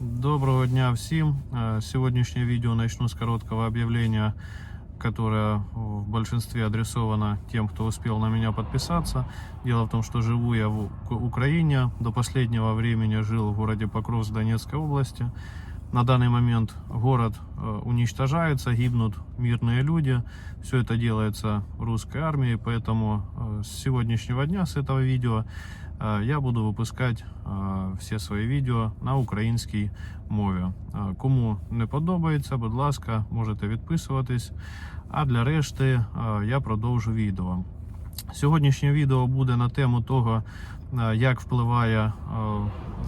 Доброго дня всем. Э, Сегодняшнее видео начну с короткого объявления, которое в большинстве адресовано тем, кто успел на меня подписаться. Дело в том, что живу я в Украине. До последнего времени жил в городе Покровск Донецкой области На данный момент город э, уничтожается, гибнут мирные люди. Все это делается русской армией, поэтому э, с сегодняшнего дня, с этого видео, е, я буду випускати е, всі свої відео на українській мові. Е, Кому не подобається, будь ласка, можете відписуватись. А для решти е, я продовжу відео. Сьогоднішнє відео буде на тему того, е, як впливає е,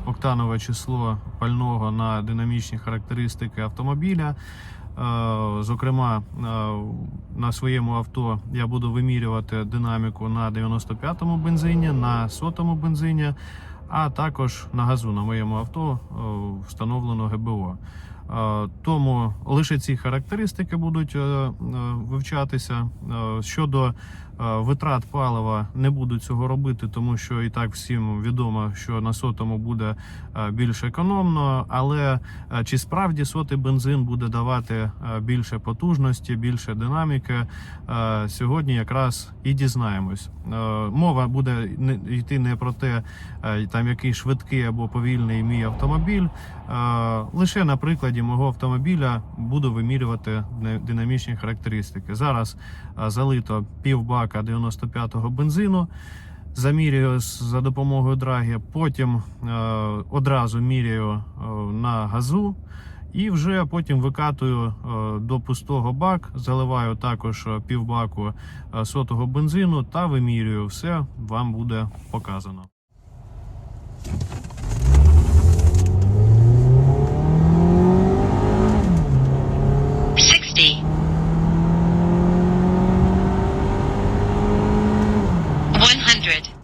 октанове число пального на динамічні характеристики автомобіля. Е, Зокрема, на своєму авто я буду вимірювати динаміку на 95-му бензині, на 100-му бензині, а також на газу на моєму авто встановлено ГБО. Тому лише ці характеристики будуть вивчатися. Щодо витрат палива не буду цього робити, тому що і так всім відомо, що на сотому буде е, більш економно. Але е, чи справді сотий бензин буде давати е, більше потужності, більше динаміки? е, Сьогодні якраз і дізнаємось. Е, Мова буде йти не про те, е, там який швидкий або повільний мій автомобіль. Е, Лише на прикладі мого автомобіля буду вимірювати ди- динамічні характеристики. Зараз е, залито півбака 95-го бензину. Замірюю за допомогою драги, потім е, одразу міряю е, на газу і вже потім викатую е, до пустого бак, заливаю також е, півбаку сотого бензину та вимірюю. Все вам буде показано. 100.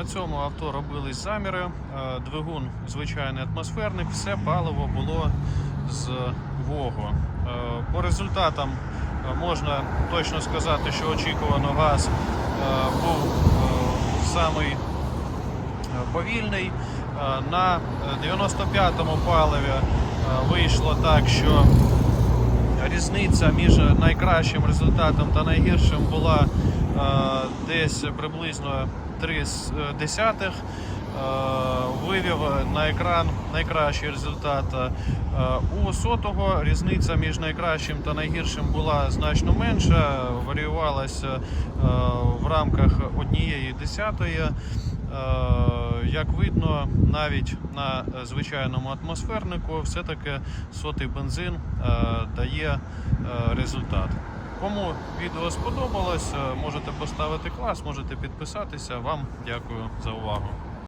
На цьому авто робились заміри. е, Двигун звичайний атмосферник, все паливо було з Вого. Е, По результатам е, можна точно сказати, що очікувано газ був самий повільний. На 95-му паливі вийшло так, що різниця між найкращим результатом та найгіршим була десь приблизно 3 з- е, десятих. Е, Вивів на екран найкращий результат. Е, У сотого різниця між найкращим та найгіршим була значно менша, варіювалася в рамках однієї десятої. Як видно, навіть на звичайному атмосфернику все-таки сотий бензин дає результат. Кому відео сподобалось, можете поставити клас, можете підписатися. Вам дякую за увагу.